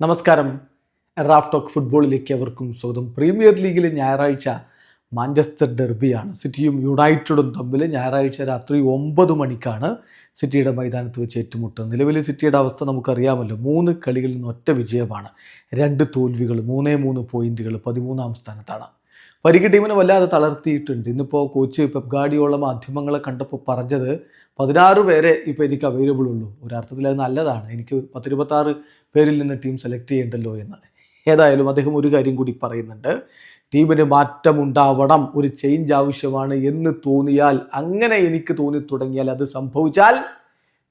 നമസ്കാരം. Raf talk ഫുട്ബോളിലേക്ക് അവർക്കും സ്വാഗതം. പ്രീമിയർ ലീഗിൽ ഞായറാഴ്ച മാഞ്ചസ്റ്റർ ഡെർബിയാണ്. സിറ്റിയും യുണൈറ്റഡും തമ്മിൽ ഞായറാഴ്ച രാത്രി ഒമ്പത് മണിക്കാണ് സിറ്റിയുടെ മൈതാനത്ത് വെച്ച് ഏറ്റുമുട്ടുന്നത്. നിലവിൽ സിറ്റിയുടെ അവസ്ഥ നമുക്കറിയാമല്ലോ. മൂന്ന് കളികളിൽ നിന്ന് ഒറ്റ വിജയമാണ്. രണ്ട് തോൽവികൾ മൂന്നേ മൂന്ന് പോയിന്റുകൾ പതിമൂന്നാം സ്ഥാനത്താണ്. പരിക്ക് ടീമിനെ വല്ലാതെ തളർത്തിയിട്ടുണ്ട്. ഇന്നിപ്പോൾ കോച്ച് പെപ് ഗാഡിയോള മാധ്യമങ്ങളെ കണ്ടപ്പോൾ പറഞ്ഞത് പതിനാറ് പേരെ ഇപ്പോൾ എനിക്ക് അവൈലബിൾ ഉള്ളൂ. ഒരർത്ഥത്തിൽ അത് നല്ലതാണ്. എനിക്ക് പത്തിരുപത്താറ് പേരിൽ നിന്ന് ടീം സെലക്ട് ചെയ്യണ്ടല്ലോ എന്ന്. ഏതായാലും അദ്ദേഹം ഒരു കാര്യം കൂടി പറയുന്നുണ്ട്. ടീമിന് മാറ്റമുണ്ടാവണം ഒരു ചേഞ്ച് ആവശ്യമാണ് എന്ന് തോന്നിയാൽ അങ്ങനെ എനിക്ക് തോന്നി തുടങ്ങിയാൽ അത് സംഭവിച്ചാൽ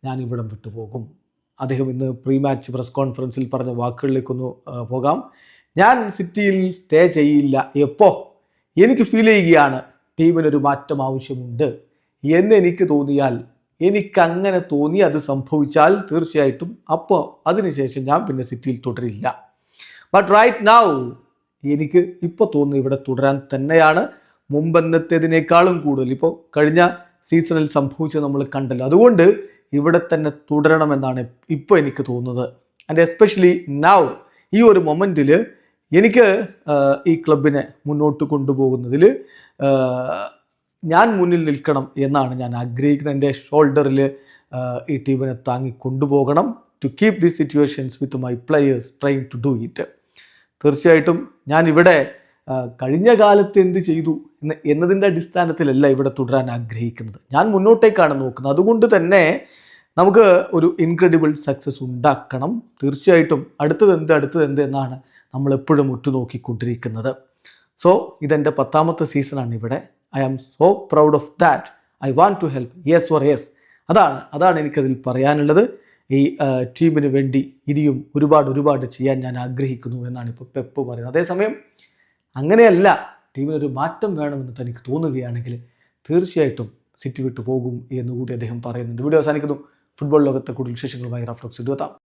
ഞാൻ ഇവിടം വിട്ടുപോകും അദ്ദേഹം ഇന്ന് പ്രീ മാച്ച് പ്രസ് കോൺഫറൻസിൽ പറഞ്ഞ വാക്കുകളിലേക്കൊന്ന് പോകാം. ഞാൻ സിറ്റിയിൽ സ്റ്റേ ചെയ്യില്ല. എപ്പോ? എനിക്ക് ഫീൽ ചെയ്യുകയാണ്. ടീമിനൊരു മാറ്റം ആവശ്യമുണ്ട്. എന്ന് എനിക്ക് തോന്നിയാൽ എനിക്ക് അങ്ങനെ തോന്നി അത് സംഭവിച്ചാൽ തീർച്ചയായിട്ടും അപ്പോൾ അതിനുശേഷം ഞാൻ പിന്നെ സിറ്റിയിൽ തുടരില്ല. ബട്ട് റൈറ്റ് നൗ എനിക്ക് ഇപ്പോൾ തോന്നുന്നു ഇവിടെ തുടരാൻ തന്നെയാണ്. മുമ്പെന്നത്തേതിനേക്കാളും കൂടുതൽ. ഇപ്പോൾ കഴിഞ്ഞ സീസണിൽ സംഭവിച്ചത് നമ്മൾ കണ്ടല്ലോ. അതുകൊണ്ട് ഇവിടെ തന്നെ തുടരണമെന്നാണ് ഇപ്പോൾ എനിക്ക് തോന്നുന്നത്. ആൻഡ് എസ്പെഷ്യലി നൗ ഈ ഒരു മൊമെന്റിൽ എനിക്ക് ഈ ക്ലബിനെ മുന്നോട്ട് കൊണ്ടുപോകുന്നതിൽ ഞാൻ മുന്നിൽ നിൽക്കണം എന്നാണ് ഞാൻ ആഗ്രഹിക്കുന്നത് എന്റെ ഷോൾഡറിൽ ഈ ടീമിനെ താങ്ങി കൊണ്ടുപോകണം. To keep the situations with my players try to do it തീർച്ചയായിട്ടും ഞാൻ ഇവിടെ കഴിഞ്ഞ കാലത്ത് എന്ത് ചെയ്തു എന്ന് എന്നതിന്റെ അടിസ്ഥാനത്തിലല്ല ഇവിടെ തുടരാൻ ആഗ്രഹിക്കുന്നത്. ഞാൻ മുന്നോട്ടേക്കാണ് നോക്കുന്നത്. അതുകൊണ്ട് തന്നെ നമുക്ക് ഒരു ഇൻക്രെഡിബിൾ സക്സസ് ഉണ്ടാക്കണം. തീർച്ചയായിട്ടും അടുത്തത് എന്ത് അടുത്തത് എന്ത് എന്നാണ് നമ്മൾ എപ്പോഴും ഉറ്റുനോക്കിക്കൊണ്ടിരിക്കുന്നത്. സോ ഇതെന്റെ പത്താമത്തെ സീസണാണ് ഇവിടെ. I am so proud of that. I want to help yes or yes. അതാണ് അതാണ് എനിക്കതിൽ പറയാനുള്ളത്. ഈ ടീമിന് വേണ്ടി ഇനിയും ഒരുപാട് ഒരുപാട് ചെയ്യാൻ ഞാൻ ആഗ്രഹിക്കുന്നു എന്നാണ് ഇപ്പോൾ പെപ്പ് പറയുന്നത്. അതേസമയം അങ്ങനെയല്ല ടീമിനൊരു മാറ്റം വേണമെന്ന് തനിക്ക് തോന്നുകയാണെങ്കിൽ തീർച്ചയായിട്ടും സിറ്റി വിട്ടു പോകും എന്നുകൂടി അദ്ദേഹം പറയുന്നുണ്ട്. വീഡിയോ അവസാനിക്കുന്നു. ഫുട്ബോൾ ലോകത്തെ കൂടുതൽ വിശേഷങ്ങളുമായി റഫ്ലോക്സ് എടുത്താം